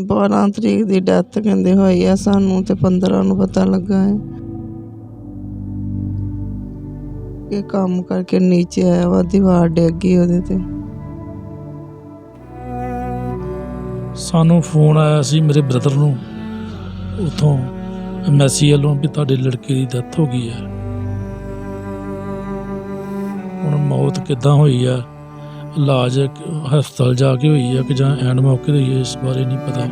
12 ਤਰੀਕ ਦੀ ਡੈਥ ਕਹਿੰਦੇ ਹੋਈ ਆ, ਸਾਨੂੰ ਤੇ 15 ਨੂੰ ਪਤਾ ਲੱਗਾ ਹੈ ਕਿ ਕੰਮ ਕਰਕੇ ਨੀਚੇ ਆਇਆ ਵਾ, ਦੀਵਾਰ ਡਿੱਗ ਗਈ ਉਹਦੇ ਤੇ। ਸਾਨੂੰ ਫੋਨ ਆਇਆ ਸੀ ਮੇਰੇ ਬ੍ਰਦਰ ਨੂੰ, ਉਥੋਂ ਐਮਐਸਸੀ ਵੱਲੋਂ ਵੀ ਤੁਹਾਡੇ ਲੜਕੇ ਦੀ ਡੈਥ ਹੋ ਗਈ ਹੈ। ਹੁਣ ਮੌਤ ਕਿੱਦਾਂ ਹੋਈ ਆ? ਇਲਾਜ ਹਸਪਤਾਲ ਜਾ ਕੇ ਹੋਈ ਆ ਕਿ ਜਾਂ ਐਂਡ ਮੌਕੇ ਤੇ ਹੋਈ ਹੈ ਇਸ ਬਾਰੇ ਨਹੀਂ ਪਤਾ।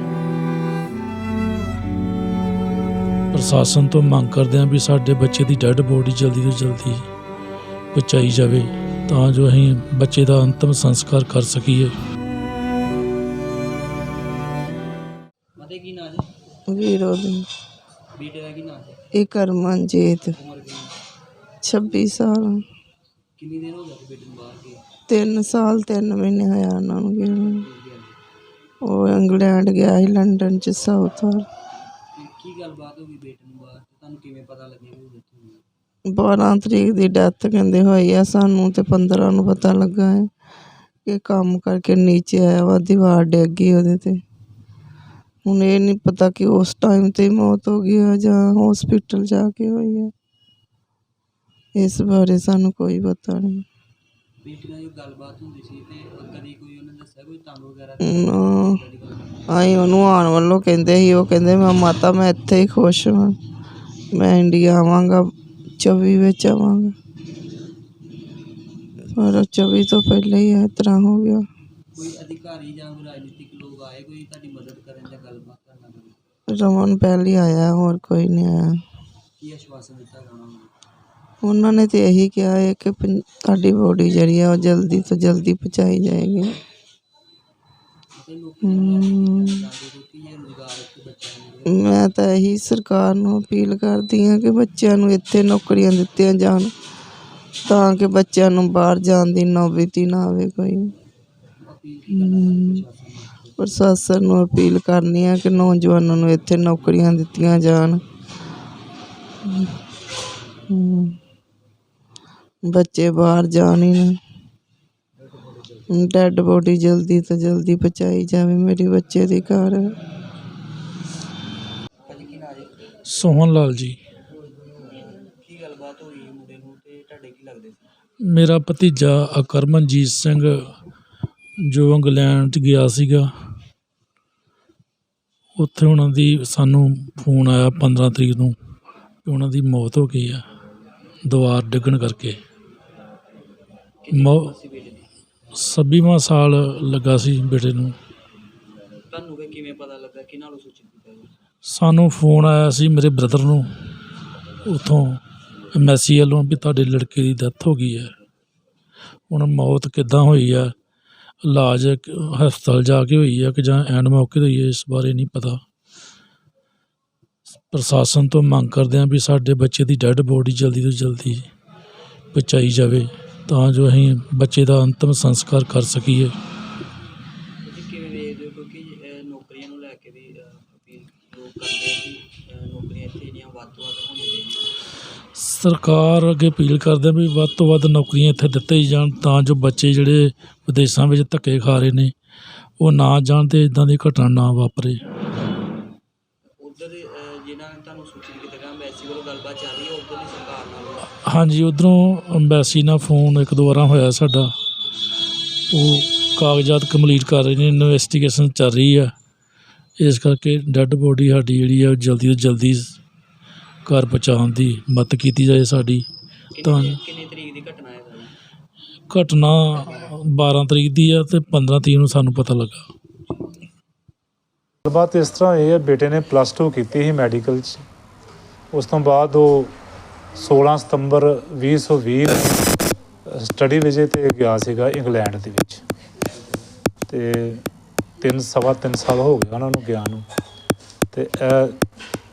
ਪ੍ਰਸ਼ਾਸਨ ਤੋਂ ਮੰਗ ਕਰਦੇ ਹਾਂ ਵੀ ਸਾਡੇ ਬੱਚੇ ਦੀ ਡੈੱਡ ਬੋਡੀ ਜਲਦੀ ਤੋਂ ਜਲਦੀ ਪਹੁੰਚਾਈ ਜਾਵੇ ਤਾਂ ਜੋ ਅਸੀਂ ਬੱਚੇ ਦਾ ਅੰਤਮ ਸੰਸਕਾਰ ਕਰ ਸਕੀਏ। ਮਤੇ ਕੀ ਨਾਂ ਜੀ? ਵੀਰੋ ਦੀ ਬੇਟੇ ਦਾ ਕੀ ਨਾਂ ਜੀ? ਇਹ ਕਰਮਨਜੀਤ। ਉਮਰ ਕਿੰਨੀ? 26 ਸਾਲ। ਕਿੰਨੀ ਦਿਨ ਹੋ ਗਏ ਬੇਟੇ ਨੂੰ ਬਾਹਰ ਗਏ 3 ਸਾਲ 3 ਮਹੀਨੇ ਹੋਇਆ ਉਹਨਾਂ ਨੂੰ ਗਏ ਨੂੰ। ਗਿਆ ਉਹ ਇੰਗਲੈਂਡ ਗਿਆ ਸੀ ਲੰਡਨ ਚ ਸਾਊਥ ਵੱਲ। ਤੇ ਕੀ ਗੱਲਬਾਤ ਹੋ ਗਈ ਬੇਟੇ ਨੂੰ ਬਾਹਰ ਤੇ ਤੁਹਾਨੂੰ ਕਿਵੇਂ ਪਤਾ ਲੱਗਿਆ ਵੀ ਉਹ ਗਈ 12 ਤਰੀਕ ਦੀ ਡੈਥ ਕਹਿੰਦੇ ਹੋਈ ਆ ਸਾਨੂੰ ਤੇ 15 ਨੂੰ ਪਤਾ ਲੱਗਾ ਹੈ ਕਿ ਕੰਮ ਕਰਕੇ ਨੀਚੇ ਆਇਆ ਵਾ ਦੀਵਾਰ ਡਿੱਗ ਗਈ ਉਹਦੇ ਤੇ। ਹੁਣ ਇਹ ਨਹੀਂ ਪਤਾ ਕਿ ਉਸ ਟਾਈਮ ਤੇ ਹੀ ਮੌਤ ਹੋ ਗਈ ਆ ਜਾਂ ਹਸਪੀਟਲ ਜਾ ਕੇ ਹੋਈ ਹੈ ਇਸ ਬਾਰੇ ਸਾਨੂੰ ਕੋਈ ਪਤਾ ਨਹੀਂ। ਬੇਟੇ ਨਾਲ ਜੋ ਗੱਲਬਾਤ ਹੁੰਦੀ ਸੀ ਤੇ ਕਦੀ ਕੋਈ ਉਹਨੇ ਦੱਸਿਆ ਕੋਈ ਤੰਗ ਵਗੈਰਾ? ਨਾ। ਆਈ ਉਹਨੂੰ ਆਉਣ ਵੱਲੋਂ ਕਹਿੰਦੇ ਸੀ ਉਹ ਕਹਿੰਦੇ ਮੈਂ ਮਾਤਾ ਮੈਂ ਇੱਥੇ ਹੀ ਖੁਸ਼ ਹਾਂ ਮੈਂ ਇੰਡੀਆ ਆਵਾਂਗਾ 24 ਵਿੱਚ ਆਵਾਂਗਾ। ਪਰ 24 ਤੋਂ ਪਹਿਲਾਂ ਹੀ ਇਸ ਤਰ੍ਹਾਂ ਹੋ ਗਿਆ। ਕੋਈ ਅਧਿਕਾਰੀ ਜਾਂ ਕੋਈ ਰਾਜਨੀਤਿਕ ਲੋਕ ਆਏ ਕੋਈ ਤੁਹਾਡੀ ਮਦਦ ਕਰਨ ਜਾਂ ਗੱਲਬਾਤ ਕਰਨ ਰਮਨ ਪਹਿਲੀ ਆਇਆ ਹੋਰ ਕੋਈ ਨਹੀਂ ਆਇਆ। ਕੀ ਆਸ਼ਵਾਸਨ ਦਿੱਤਾ ਗਿਆ ਉਹਨਾਂ ਨੇ ਤਾਂ ਇਹੀ ਕਿਹਾ ਹੈ ਕਿ ਪੰ- ਤੁਹਾਡੀ ਬੋਡੀ ਜਿਹੜੀ ਆ ਉਹ ਜਲਦੀ ਤੋਂ ਜਲਦੀ ਪਹੁੰਚਾਈ ਜਾਏਗੀ। ਮੈਂ ਤਾਂ ਇਹੀ ਸਰਕਾਰ ਨੂੰ ਅਪੀਲ ਕਰਦੀ ਹਾਂ ਕਿ ਬੱਚਿਆਂ ਨੂੰ ਇੱਥੇ ਨੌਕਰੀਆਂ ਦਿੱਤੀਆਂ ਜਾਣ, ਤਾਂ ਕਿ ਬੱਚਿਆਂ ਨੂੰ ਬਾਹਰ ਜਾਣ ਦੀ ਨੌਬਤੀ ਨਾ ਆਵੇ ਕੋਈ। ਪ੍ਰਸ਼ਾਸਨ ਨੂੰ ਅਪੀਲ ਕਰਨੀ ਆ ਕਿ ਨੌਜਵਾਨਾਂ ਨੂੰ ਇੱਥੇ ਨੌਕਰੀਆਂ ਦਿੱਤੀਆਂ ਜਾਣ। ਹਮ। ਬੱਚੇ ਬਾਹਰ ਜਾਣ ਹੀ ਨਾ ਡੈਡ ਬੋਡੀ ਜਲਦੀ ਤੋਂ ਜਲਦੀ ਪਹੁੰਚਾਈ ਜਾਵੇ ਮੇਰੇ ਬੱਚੇ ਦੀ ਘਰ। ਸੋਹਨ ਲਾਲ ਜੀ। ਕੀ ਗੱਲਬਾਤ ਹੋਈ ਮੁੰਡੇ ਨੂੰ ਤੇ ਤੁਹਾਡੇ ਕੀ ਲੱਗਦੇ ਸੀ? ਮੇਰਾ ਭਤੀਜਾ ਅਕਰਮਨਜੀਤ ਸਿੰਘ ਜੋ ਇੰਗਲੈਂਡ 'ਚ ਗਿਆ ਸੀਗਾ ਉੱਥੇ ਉਹਨਾਂ ਦੀ ਸਾਨੂੰ ਫੋਨ ਆਇਆ 15 ਤਰੀਕ ਨੂੰ ਕਿ ਉਹਨਾਂ ਦੀ ਮੌਤ ਹੋ ਗਈ ਆ ਦੀਵਾਰ ਡਿੱਗਣ ਕਰਕੇ। ਮੌ ਸੀ ਬੇਟੇ ਦੀ ਛੱਬੀਵਾਂ ਸਾਲ ਲੱਗਾ ਸੀ ਬੇਟੇ ਨੂੰ। ਤੁਹਾਨੂੰ ਕਿ ਕਿਵੇਂ ਪਤਾ ਲੱਗਾ? ਕਿਹਨਾਂ ਨੂੰ ਸੂਚਿਤ ਕੀਤਾ ਜੀ ਸਾਨੂੰ ਫੋਨ ਆਇਆ ਸੀ ਮੇਰੇ ਬ੍ਰਦਰ ਨੂੰ। ਉਥੋਂ ਐਮਐਸਸੀ ਵੱਲੋਂ ਵੀ ਤੁਹਾਡੇ ਲੜਕੇ ਦੀ ਡੈਥ ਹੋ ਗਈ ਹੈ। ਹੁਣ ਮੌਤ ਕਿੱਦਾਂ ਹੋਈ ਆ ਇਲਾਜ ਹਸਪਤਾਲ ਜਾ ਕੇ ਹੋਈ ਆ ਕਿ ਜਾਂ ਐਂਡ ਮੌਕੇ ਤੇ ਹੋਈ ਹੈ? ਇਸ ਬਾਰੇ ਨਹੀਂ ਪਤਾ। ਪ੍ਰਸ਼ਾਸਨ ਤੋਂ ਮੰਗ ਕਰਦੇ ਹਾਂ ਵੀ ਸਾਡੇ ਬੱਚੇ ਦੀ ਡੈੱਡ ਬੋਡੀ ਜਲਦੀ ਤੋਂ ਜਲਦੀ ਪਹੁੰਚਾਈ ਜਾਵੇ। ਤਾਂ ਜੋ ਅਸੀਂ ਬੱਚੇ ਦਾ ਅੰਤਮ ਸੰਸਕਾਰ ਕਰ ਸਕੀਏ। ਤੁਸੀਂ ਕਿਵੇਂ ਵੇਖਦੇ ਹੋ? ਕਿਉਂਕਿ ਅਹ, ਨੌਕਰੀਆਂ ਨੂੰ ਲੈ ਕੇ ਵੀ ਅਹ, ਅਪੀਲ ਲੋਕ ਕਰਦੇ ਆ ਕਿ ਅਹ, ਨੌਕਰੀਆਂ ਇੱਥੇ ਜਿਹੜੀਆਂ ਵੱਧ ਤੋਂ ਵੱਧ ਹੋਣੀਆਂ ਚਾਹੀਦੀਆਂ। ਸਰਕਾਰ ਅੱਗੇ ਅਪੀਲ ਕਰਦੇ ਵੀ ਵੱਧ ਤੋਂ ਵੱਧ ਨੌਕਰੀਆਂ ਇੱਥੇ ਦਿੱਤੇ ਹੀ ਜਾਣ ਤਾਂ ਜੋ ਬੱਚੇ ਜਿਹੜੇ ਵਿਦੇਸ਼ਾਂ ਵਿੱਚ ਧੱਕੇ ਖਾ ਰਹੇ ਨੇ ਉਹ ਨਾ ਜਾਣ ਤੇ ਇਦਾਂ ਦੀ ਘਟਨਾ ਨਾ ਵਾਪਰੇ। ਉਧਰ ਜਿਨ੍ਹਾਂ ਨੇ ਤੁਹਾਨੂੰ ਸੂਚਿਤ ਕੀਤਾ ਵੱਲੋਂ ਗੱਲਬਾਤ ਚੱਲ ਰਹੀ ਹੈ ਉਧਰ ਦੀ ਸਰਕਾਰ ਨਾਲ ਹਾਂਜੀ ਉਧਰੋਂ ਅੰਬੈਸੀ ਨਾਲ ਫੋਨ ਇੱਕ ਦੋ ਵਾਰਾਂ ਹੋਇਆ ਸਾਡਾ। ਉਹ ਕਾਗਜ਼ਾਤ ਕੰਪਲੀਟ ਕਰ ਰਹੇ ਨੇ ਇਨਵੈਸਟੀਗੇਸ਼ਨ ਚੱਲ ਰਹੀ ਆ ਇਸ ਕਰਕੇ ਡੈੱਡ ਬੋਡੀ ਸਾਡੀ ਜਿਹੜੀ ਆ ਉਹ ਜਲਦੀ ਤੋਂ ਜਲਦੀ ਘਰ ਪਹੁੰਚਾਉਣ ਦੀ ਮਦਦ ਕੀਤੀ ਜਾਏ ਸਾਡੀ। ਤਾਂ ਕਿੰਨੀ ਕਿੰਨੀ ਤਰੀਕ ਦੀ ਘਟਨਾ ਹੈ ਸਾਰੀ ਘਟਨਾ 12 ਤਰੀਕ ਦੀ ਆ ਤੇ 15 ਤਰੀਕ ਨੂੰ ਸਾਨੂੰ ਪਤਾ ਲੱਗਾ। ਗੱਲਬਾਤ ਇਸ ਤਰ੍ਹਾਂ ਇਹ ਹੈ ਬੇਟੇ ਨੇ ਪਲੱਸ 2 ਕੀਤੀ ਸੀ ਮੈਡੀਕਲ 'ਚ। ਉਸ ਤੋਂ ਬਾਅਦ ਉਹ 16 ਸਤੰਬਰ 2020 ਨੂੰ ਸਟੱਡੀ ਵਿਜੇ ਤੇ ਗਿਆ ਸੀਗਾ ਇੰਗਲੈਂਡ ਦੇ ਵਿੱਚ। ਤੇ ਤਿੰਨ ਸਵਾ ਤਿੰਨ ਸਾਲ ਹੋ ਗਏ ਉਹਨਾਂ ਨੂੰ ਗਿਆ ਨੂੰ। ਤੇ ਇਹ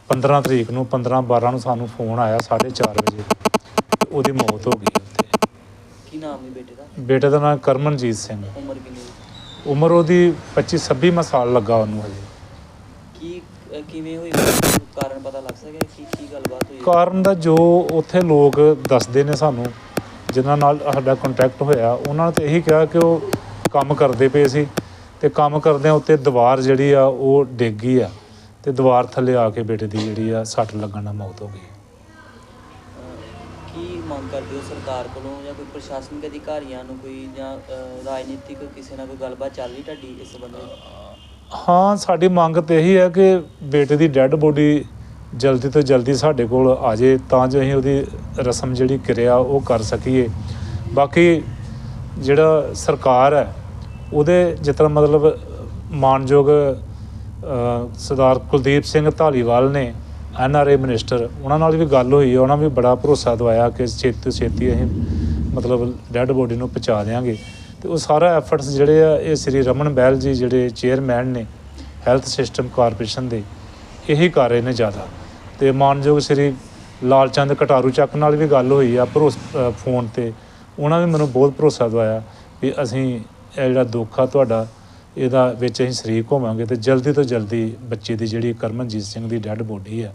15 ਤਰੀਕ ਨੂੰ 15 12 ਨੂੰ ਸਾਨੂੰ ਫੋਨ ਆਇਆ 4:30 ਵਜੇ। ਉਹਦੀ ਮੌਤ ਹੋ ਗਈ ਉੱਥੇ। ਕੀ ਨਾਮ ਹੈ ਬੇਟੇ ਦਾ? ਬੇਟੇ ਦਾ ਨਾਮ ਕਰਮਨਜੀਤ ਸਿੰਘ। ਉਮਰ ਕਿੰਨੀ? ਉਮਰ ਉਹਦੀ 25 26 ਸਾਲ ਲੱਗਾ ਉਹਨੂੰ ਹਜੇ। ਕਿਵੇਂ ਹੋਈ ਕਾਰਨ ਪਤਾ ਲੱਗ ਸਕਿਆ ਕੀ ਕੀ ਗੱਲਬਾਤ ਹੋਈ ਕਾਰਨ ਦਾ ਜੋ ਉੱਥੇ ਲੋਕ ਦੱਸਦੇ ਨੇ ਸਾਨੂੰ ਜਿਨ੍ਹਾਂ ਨਾਲ ਸਾਡਾ ਕੰਟੈਕਟ ਹੋਇਆ ਉਹਨਾਂ ਨੇ ਤਾਂ ਇਹੀ ਕਿਹਾ ਕਿ ਉਹ ਕੰਮ ਕਰਦੇ ਪਏ ਸੀ ਤੇ ਕੰਮ ਕਰਦਿਆਂ ਉੱਤੇ ਦੀਵਾਰ ਜਿਹੜੀ ਆ ਉਹ ਡਿੱਗ ਗਈ ਆ ਤੇ ਦੀਵਾਰ ਥੱਲੇ ਆ ਕੇ ਬੇਟੇ ਦੀ ਜਿਹੜੀ ਆ ਸੱਟ ਲੱਗਣ ਨਾਲ ਮੌਤ ਹੋ ਗਈ। ਕੀ ਮੰਗ ਕਰਦੇ ਹੋ ਸਰਕਾਰ ਕੋਲੋਂ ਜਾਂ ਕੋਈ ਪ੍ਰਸ਼ਾਸਨਿਕ ਅਧਿਕਾਰੀਆਂ ਨੂੰ ਕੋਈ ਜਾਂ ਰਾਜਨੀਤਿਕ ਕਿਸੇ ਨਾਲ ਕੋਈ ਗੱਲਬਾਤ ਚੱਲ ਰਹੀ ਤੁਹਾਡੀ ਇਸ ਸੰਬੰਧ? ਵਿੱਚ ਹਾਂ, ਸਾਡੀ ਮੰਗ ਤੇ ਇਹੀ ਹੈ ਕਿ ਬੇਟੇ ਦੀ ਡੈੱਡ ਬੋਡੀ ਜਲਦੀ ਤੋਂ ਜਲਦੀ ਸਾਡੇ ਕੋਲ ਆ ਜੇ ਤਾਂ ਜੋ ਅਸੀਂ ਉਹਦੀ ਰਸਮ ਜਿਹੜੀ ਕਿਰਿਆ ਉਹ ਕਰ ਸਕੀਏ। ਬਾਕੀ ਜਿਹੜਾ ਸਰਕਾਰ ਹੈ, ਉਹਦੇ ਜਿਸ ਤਰ੍ਹਾਂ ਮਤਲਬ ਮਾਨਯੋਗ ਸਰਦਾਰ ਕੁਲਦੀਪ ਸਿੰਘ ਧਾਲੀਵਾਲ ਨੇ, ਐਨ ਆਰ ਏ ਮਿਨਿਸਟਰ, ਉਹਨਾਂ ਨਾਲ ਵੀ ਗੱਲ ਹੋਈ ਹੈ, ਉਹਨਾਂ ਵੀ ਬੜਾ ਭਰੋਸਾ ਦਵਾਇਆ ਕਿ ਛੇਤੀ ਤੋਂ ਛੇਤੀ ਅਸੀਂ ਮਤਲਬ ਡੈੱਡ ਬੋਡੀ ਨੂੰ ਪਹੁੰਚਾ ਦੇਵਾਂਗੇ ਤੇ ਉਹ ਸਾਰਾ ਐਫਰਟਸ ਜਿਹੜੇ ਆ, ਇਹ ਸ੍ਰੀ ਰਮਨ ਬਹਿਲ ਜੀ ਜਿਹੜੇ ਚੇਅਰਮੈਨ ਨੇ ਹੈਲਥ ਸਿਸਟਮ ਕਾਰਪੋਰੇਸ਼ਨ ਦੇ, ਇਹੀ ਕਰ ਰਹੇ ਨੇ ਜ਼ਿਆਦਾ। ਤੇ ਮਾਨਯੋਗ ਸ੍ਰੀ ਲਾਲਚੰਦ ਕਟਾਰੂ ਚੱਕ ਨਾਲ ਵੀ ਗੱਲ ਹੋਈ ਆ, ਭਰੋਸ ਫੋਨ ਤੇ, ਉਹਨਾਂ ਵੀ ਮੈਨੂੰ ਬਹੁਤ ਭਰੋਸਾ ਦਵਾਇਆ ਵੀ ਅਸੀਂ ਇਹ ਜਿਹੜਾ ਦੁੱਖ ਆ ਤੁਹਾਡਾ, ਇਹਦਾ ਵਿੱਚ ਅਸੀਂ ਸ਼ਰੀਕ ਹੋਵਾਂਗੇ ਤੇ ਜਲਦੀ ਤੋਂ ਜਲਦੀ ਬੱਚੇ ਦੀ ਜਿਹੜੀ ਕਰਮਨਜੀਤ ਸਿੰਘ ਦੀ ਡੈੱਡ ਬੋਡੀ ਆ,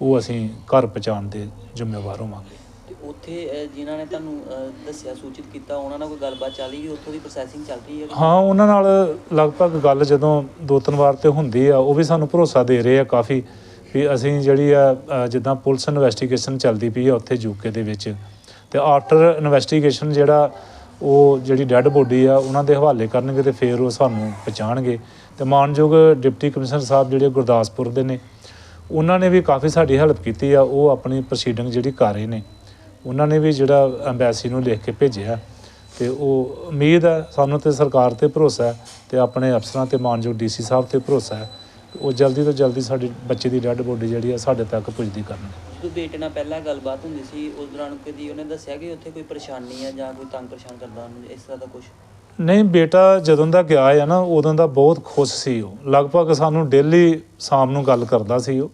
ਉਹ ਅਸੀਂ ਘਰ ਪਹੁੰਚਾਉਣ ਦੇ ਜ਼ਿੰਮੇਵਾਰ ਹੋਵਾਂਗੇ। ਉੱਥੇ ਅਹ, ਜਿਨ੍ਹਾਂ ਨੇ ਤੁਹਾਨੂੰ ਅਹ, ਦੱਸਿਆ ਸੂਚਿਤ ਕੀਤਾ ਉਹਨਾਂ ਨਾਲ ਕੋਈ ਗੱਲਬਾਤ ਚੱਲ ਰਹੀ ਹੈ? ਉੱਥੋਂ ਦੀ ਪ੍ਰੋਸੈਸਿੰਗ ਚੱਲ ਰਹੀ ਹੈ ਹਾਂ ਉਹਨਾਂ ਨਾਲ ਲਗਭਗ ਗੱਲ ਜਦੋਂ ਦੋ ਤਿੰਨ ਵਾਰ ਤੇ ਹੁੰਦੀ ਆ ਉਹ ਵੀ ਸਾਨੂੰ ਭਰੋਸਾ ਦੇ ਰਹੇ ਆ ਕਾਫੀ ਵੀ ਅਸੀਂ ਜਿਹੜੀ ਆ ਅ, ਜਿੱਦਾਂ ਪੁਲਿਸ ਇਨਵੈਸਟੀਗੇਸ਼ਨ ਚੱਲਦੀ ਪਈ ਆ ਉੱਥੇ ਯੂਕੇ ਦੇ ਵਿੱਚ। ਤੇ ਆਫਟਰ ਇਨਵੈਸਟੀਗੇਸ਼ਨ ਜਿਹੜਾ ਉਹ ਜਿਹੜੀ ਡੈੱਡ ਬੋਡੀ ਆ ਉਹਨਾਂ ਦੇ ਹਵਾਲੇ ਕਰਨਗੇ ਤੇ ਫਿਰ ਉਹ ਸਾਨੂੰ ਪਹੁੰਚਾਣਗੇ ਤੇ ਮਾਨਯੋਗ ਡਿਪਟੀ ਕਮਿਸ਼ਨਰ ਸਾਹਿਬ ਜਿਹੜੇ ਗੁਰਦਾਸਪੁਰ ਦੇ ਨੇ ਉਹਨਾਂ ਨੇ ਵੀ ਕਾਫੀ ਸਾਡੀ ਹੈਲਪ ਕੀਤੀ ਆ ਉਹ ਆਪਣੀ ਪ੍ਰੋਸੀਡਿੰਗ ਜਿਹੜੀ ਕਰ ਰਹੇ ਨੇ। ਉਹਨਾਂ ਨੇ ਵੀ ਜਿਹੜਾ ਐਮਬੈਸੀ ਨੂੰ ਲਿਖ ਕੇ ਭੇਜਿਆ ਤੇ ਉਹ ਉਮੀਦ ਹੈ ਸਾਨੂੰ ਤੇ ਸਰਕਾਰ ਤੇ ਭਰੋਸਾ ਹੈ ਤੇ ਆਪਣੇ ਅਫਸਰਾਂ ਤੇ ਮਾਨਯੋਗ ਡੀਸੀ ਸਾਹਿਬ ਤੇ ਭਰੋਸਾ ਹੈ। ਉਹ ਜਲਦੀ ਤੋਂ ਜਲਦੀ ਸਾਡੀ ਬੱਚੇ ਦੀ ਡੈੱਡ ਬੋਡੀ ਜਿਹੜੀ ਆ ਸਾਡੇ ਤੱਕ ਪੁੱਜਦੀ ਕਰਨਗੇ ਜਦੋਂ ਬੇਟੇ ਨਾਲ ਪਹਿਲਾਂ ਗੱਲਬਾਤ ਹੁੰਦੀ ਸੀ ਉਸ ਦੌਰਾਨ ਕਦੀ ਉਹਨੇ ਦੱਸਿਆ ਕਿ ਉੱਥੇ ਕੋਈ ਪਰੇਸ਼ਾਨੀ ਹੈ ਜਾਂ ਕੋਈ ਤੰਗ ਪਰੇਸ਼ਾਨ ਕਰਦਾ ਉਹਨੂੰ ਇਸ ਤਰ੍ਹਾਂ ਦਾ ਕੁਝ ਨਹੀਂ ਬੇਟਾ ਜਦੋਂ ਦਾ ਗਿਆ ਆ ਨਾ ਉਦੋਂ ਦਾ ਬਹੁਤ ਖੁਸ਼ ਸੀ ਉਹ। ਲਗਭਗ ਸਾਨੂੰ ਡੇਲੀ ਸ਼ਾਮ ਨੂੰ ਗੱਲ ਕਰਦਾ ਸੀ ਉਹ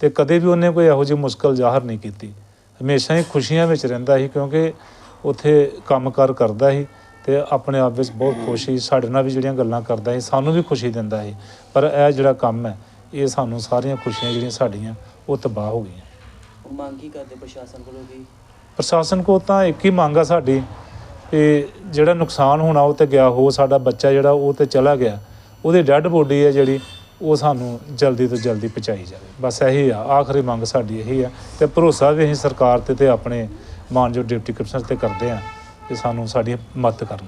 ਤੇ ਕਦੇ ਵੀ ਉਹਨੇ ਕੋਈ ਇਹੋ ਜਿਹੀ ਮੁਸ਼ਕਲ ਜ਼ਾਹਰ ਨਹੀਂ ਕੀਤੀ। ਹਮੇਸ਼ਾ ਹੀ ਖੁਸ਼ੀਆਂ ਵਿੱਚ ਰਹਿੰਦਾ ਸੀ ਕਿਉਂਕਿ ਉੱਥੇ ਕੰਮਕਾਰ ਕਰਦਾ ਸੀ ਤੇ ਆਪਣੇ ਆਪ ਵਿੱਚ ਬਹੁਤ ਖੁਸ਼ ਸੀ। ਸਾਡੇ ਨਾਲ ਵੀ ਜਿਹੜੀਆਂ ਗੱਲਾਂ ਕਰਦਾ ਸੀ ਸਾਨੂੰ ਵੀ ਖੁਸ਼ੀ ਦਿੰਦਾ ਸੀ। ਪਰ ਇਹ ਜਿਹੜਾ ਕੰਮ ਹੈ ਇਹ ਸਾਨੂੰ ਸਾਰੀਆਂ ਖੁਸ਼ੀਆਂ ਜਿਹੜੀਆਂ ਸਾਡੀਆਂ ਉਹ ਤਬਾਹ ਹੋ ਗਈਆਂ। ਮੰਗ ਕੀ ਕਰਦੇ ਪ੍ਰਸ਼ਾਸਨ ਕੋਲੋਂ ਕਿ ਪ੍ਰਸ਼ਾਸਨ ਕੋ ਤਾਂ ਇੱਕ ਹੀ ਮੰਗ ਆ ਸਾਡੀ ਕਿ ਜਿਹੜਾ ਨੁਕਸਾਨ ਹੋਣਾ ਉਹ ਤੇ ਗਿਆ ਹੋ ਸਾਡਾ ਬੱਚਾ ਜਿਹੜਾ ਉਹ ਤੇ ਚਲਾ ਗਿਆ ਉਹਦੀ ਡੈੱਡ ਬੋਡੀ ਹੈ ਜਿਹੜੀ ਉਹ ਸਾਨੂੰ ਜਲਦੀ ਤੋਂ ਜਲਦੀ ਪਹੁੰਚਾਈ ਜਾਵੇ। ਬਸ ਇਹੀ ਆ, ਆਖਰੀ ਮੰਗ ਸਾਡੀ ਇਹੀ ਆ ਤੇ ਭਰੋਸਾ ਵੀ ਅਸੀਂ ਸਰਕਾਰ ਤੇ ਤੇ ਆਪਣੇ ਮਾਨਯੋਗ ਡਿਪਟੀ ਕਮਿਸ਼ਨਰ ਤੇ ਕਰਦੇ ਆ ਕਿ ਸਾਨੂੰ ਸਾਡੀ ਮਦਦ ਕਰਨ।